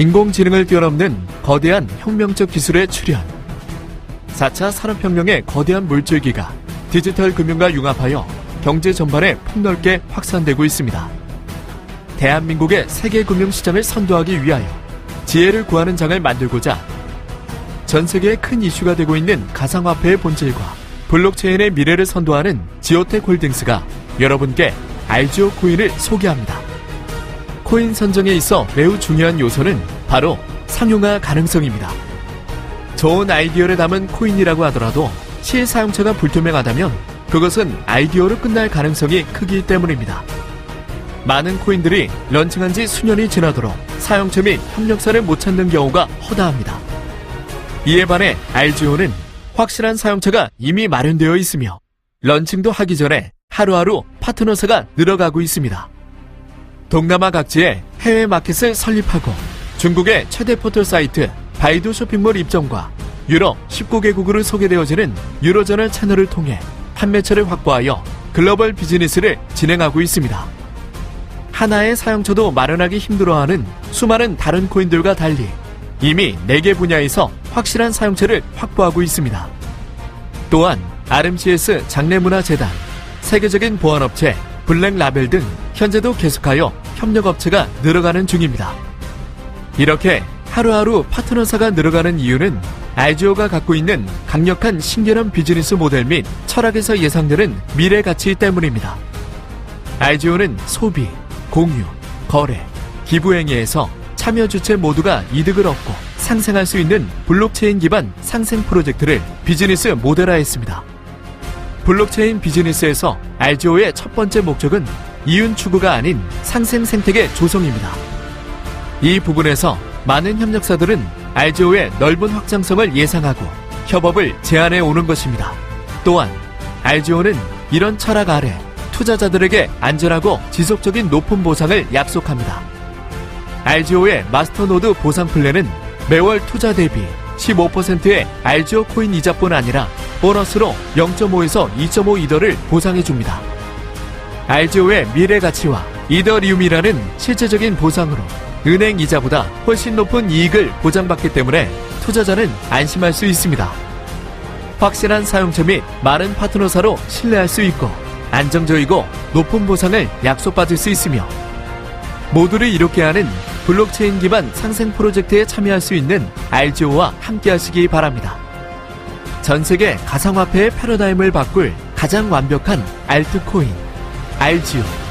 인공지능을 뛰어넘는 거대한 혁명적 기술의 출현. 4차 산업혁명의 거대한 물줄기가 디지털 금융과 융합하여 경제 전반에 폭넓게 확산되고 있습니다. 대한민국의 세계 금융 시장을 선도하기 위하여 지혜를 구하는 장을 만들고자 전 세계에 큰 이슈가 되고 있는 가상화폐의 본질과 블록체인의 미래를 선도하는 지오텍 홀딩스가 여러분께 알지오 코인을 소개합니다. 코인 선정에 있어 매우 중요한 요소는 바로 상용화 가능성입니다. 좋은 아이디어를 담은 코인이라고 하더라도 실사용처가 불투명하다면 그것은 아이디어로 끝날 가능성이 크기 때문입니다. 많은 코인들이 런칭한 지 수년이 지나도록 사용처 및 협력사를 못 찾는 경우가 허다합니다. 이에 반해 RGO는 확실한 사용처가 이미 마련되어 있으며 런칭도 하기 전에 하루하루 파트너사가 늘어가고 있습니다. 동남아 각지에 해외 마켓을 설립하고 중국의 최대 포털 사이트 바이두 쇼핑몰 입점과 유럽 19개국으로 소개되어지는 유로저널 채널을 통해 판매처를 확보하여 글로벌 비즈니스를 진행하고 있습니다. 하나의 사용처도 마련하기 힘들어하는 수많은 다른 코인들과 달리 이미 4개 분야에서 확실한 사용처를 확보하고 있습니다. 또한 RMCS 장래문화재단, 세계적인 보안업체 블랙라벨 등 현재도 계속하여 협력업체가 늘어가는 중입니다. 이렇게 하루하루 파트너사가 늘어가는 이유는 알지오가 갖고 있는 강력한 신개념 비즈니스 모델 및 철학에서 예상되는 미래 가치 때문입니다. 알지오는 소비, 공유, 거래, 기부 행위에서 참여 주체 모두가 이득을 얻고 상생할 수 있는 블록체인 기반 상생 프로젝트를 비즈니스 모델화했습니다. 블록체인 비즈니스에서 RGO의 첫 번째 목적은 이윤 추구가 아닌 상생 생태계 조성입니다. 이 부분에서 많은 협력사들은 RGO의 넓은 확장성을 예상하고 협업을 제안해 오는 것입니다. 또한 RGO는 이런 철학 아래 투자자들에게 안전하고 지속적인 높은 보상을 약속합니다. RGO의 마스터노드 보상 플랜은 매월 투자 대비 15%의 RGO 코인 이자뿐 아니라 보너스로 0.5에서 2.5 이더를 보상해 줍니다. RGO의 미래 가치와 이더리움이라는 실제적인 보상으로 은행 이자보다 훨씬 높은 이익을 보장받기 때문에 투자자는 안심할 수 있습니다. 확실한 사용처 및 많은 파트너사로 신뢰할 수 있고 안정적이고 높은 보상을 약속받을 수 있으며 모두를 이롭게 하는 블록체인 기반 상생 프로젝트에 참여할 수 있는 RGO와 함께 하시기 바랍니다. 전 세계 가상화폐의 패러다임을 바꿀 가장 완벽한 알트코인, RGO.